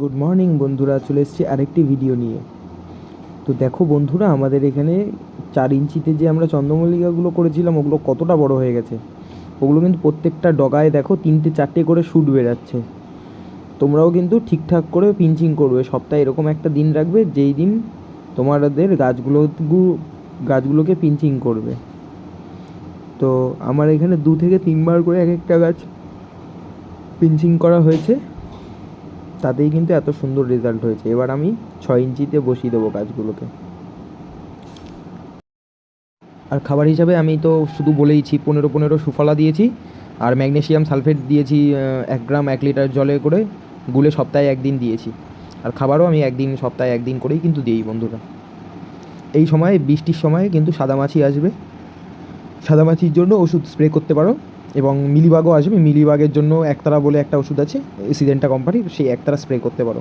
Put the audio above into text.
Good morning বন্ধুরা, চলে এসেছি আরেকটি ভিডিও নিয়ে। তো দেখো বন্ধুরা, আমাদের এখানে চার ইঞ্চিতে যে আমরা চন্দ্রমল্লিকাগুলো করেছিলাম, ওগুলো কতটা বড় হয়ে গেছে। ওগুলো কিন্তু প্রত্যেকটা ডগায় দেখো তিনটে চারটে করে শ্যুট বেরাচ্ছে তোমরাও কিন্তু ঠিকঠাক করে পিঞ্চিং করবে। সপ্তাহে এরকম একটা দিন রাখবে, যেই দিন তোমাদের গাছগুলো গাছগুলোকে পিঞ্চিং করবে। তো আমার এখানে দু থেকে তিনবার করে এক একটা গাছ পিঞ্চিং করা হয়েছে। তাতেই কিন্তু এত সুন্দর রেজাল্ট হয়েছে। এবার আমি ছয় ইঞ্চিতে বসিয়ে দেবো গাছগুলোকে আর খাবার হিসাবে আমি তো শুধু বলেইছি, পনেরো পনেরো সুফলা দিয়েছি, আর ম্যাগনেশিয়াম সালফেট দিয়েছি এক গ্রাম এক লিটার জলে করে গুলে সপ্তাহে একদিন দিয়েছি। আর খাবারও আমি একদিন, সপ্তাহে একদিন করেই কিন্তু দিই বন্ধুরা। এই সময়, বৃষ্টির সময় কিন্তু সাদামাছি আসবে। সাদামাছির জন্য ওষুধ স্প্রে করতে পারো। এবং মিলিবাগও আসবে। মিলিবাগের জন্য একতারা বলে একটা ওষুধ আছে সিজেন্টা কোম্পানির সেই একতারা স্প্রে করতে পারো।